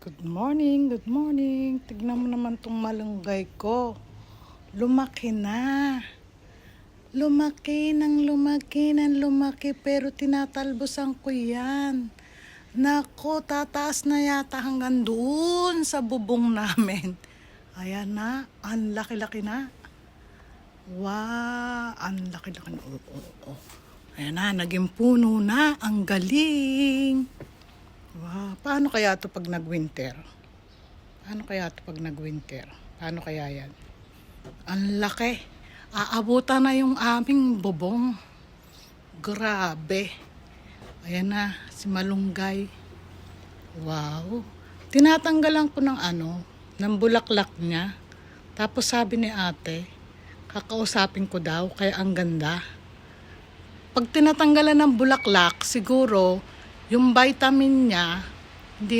Good morning, good morning. Tignan mo naman tong malunggay ko. Lumaki na. Lumaki ng lumaki ng lumaki pero tinatalbosan ko yan. Nako, tataas na yata hanggang doon sa bubong namin. Ayan na, ang laki-laki na. Wow, ang laki-laki na. Oh, oh, oh. Ayan na, naging puno na. Ang galing. Paano kaya to pag nag-winter? Paano kaya to pag nag-winter? Paano kaya yan? Ang laki. Aabutan na yung aming bubong. Grabe. Ayan na, si Malunggay. Wow. Tinatanggalan ko ng ano, ng bulaklak niya. Tapos sabi ni ate, kakausapin ko daw, kaya ang ganda. Pag tinatanggalan ng bulaklak, siguro, yung vitamin niya,